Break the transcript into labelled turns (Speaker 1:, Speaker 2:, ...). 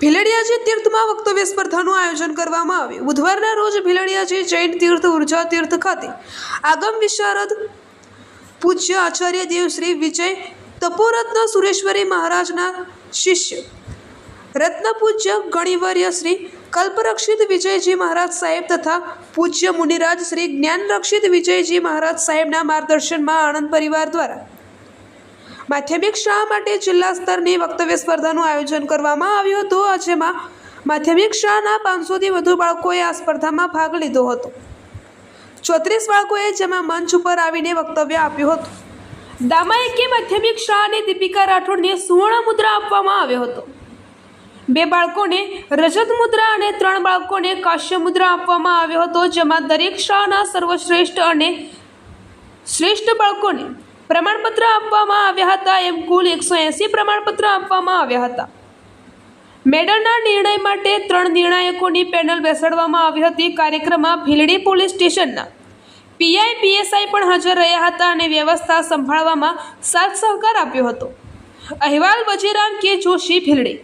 Speaker 1: ભીલડિયાજી તીર્થમાં વક્તવ્ય સ્પર્ધાનું આયોજન કરવામાં આવ્યું. બુધવારના રોજ ભીલડિયાજી જૈન તીર્થ, ઊર્જા તીર્થ ખાતે આગમ વિશારદ પૂજ્ય આચાર્ય દેવ શ્રી વિજય તપોરત્ન સુરેશ્વરી મહારાજના શિષ્ય રત્નપૂજ્ય ગણિવર્ય શ્રી કલ્પરક્ષિત વિજયજી મહારાજ સાહેબ તથા પૂજ્ય મુનિરાજ શ્રી જ્ઞાનરક્ષિત વિજયજી મહારાજ સાહેબના માર્ગદર્શનમાં આણંદ પરિવાર દ્વારા માધ્યમિક શાળા માટે જિલ્લા સ્તરની વક્તવ્ય સ્પર્ધાનું આયોજન કરવામાં આવ્યું હતું. જેમાં માધ્યમિક શાળાના પાંચસોથી વધુ બાળકોએ આ સ્પર્ધામાં ભાગ લીધો હતો. ચોત્રીસ બાળકોએ જેમાં મંચ ઉપર આવીને વક્તવ્ય આપ્યું હતું. દામાયકી માધ્યમિક શાળાને દીપિકા રાઠોડને સુવર્ણ મુદ્રા આપવામાં આવ્યો હતો. બે બાળકોને રજત મુદ્રા અને ત્રણ બાળકોને કાશ્ય મુદ્રા આપવામાં આવ્યો હતો. જેમાં દરેક શાળાના સર્વશ્રેષ્ઠ અને શ્રેષ્ઠ બાળકોને પ્રમાણપત્ર આપવામાં આવ્યા હતા એમ કુલ એકસો એંસી પ્રમાણપત્ર આપવામાં આવ્યા હતા. મેડલના નિર્ણય માટે ત્રણ નિર્ણાયકોની પેનલ બેસાડવામાં આવી હતી. કાર્યક્રમમાં ભીલડી પોલીસ સ્ટેશનના પીઆઈ, પીએસઆઈ પણ હાજર રહ્યા હતા અને વ્યવસ્થા સંભાળવામાં સાથ સહકાર આપ્યો હતો. અહેવાલ વજીરામ કે જોશી ભીલડી.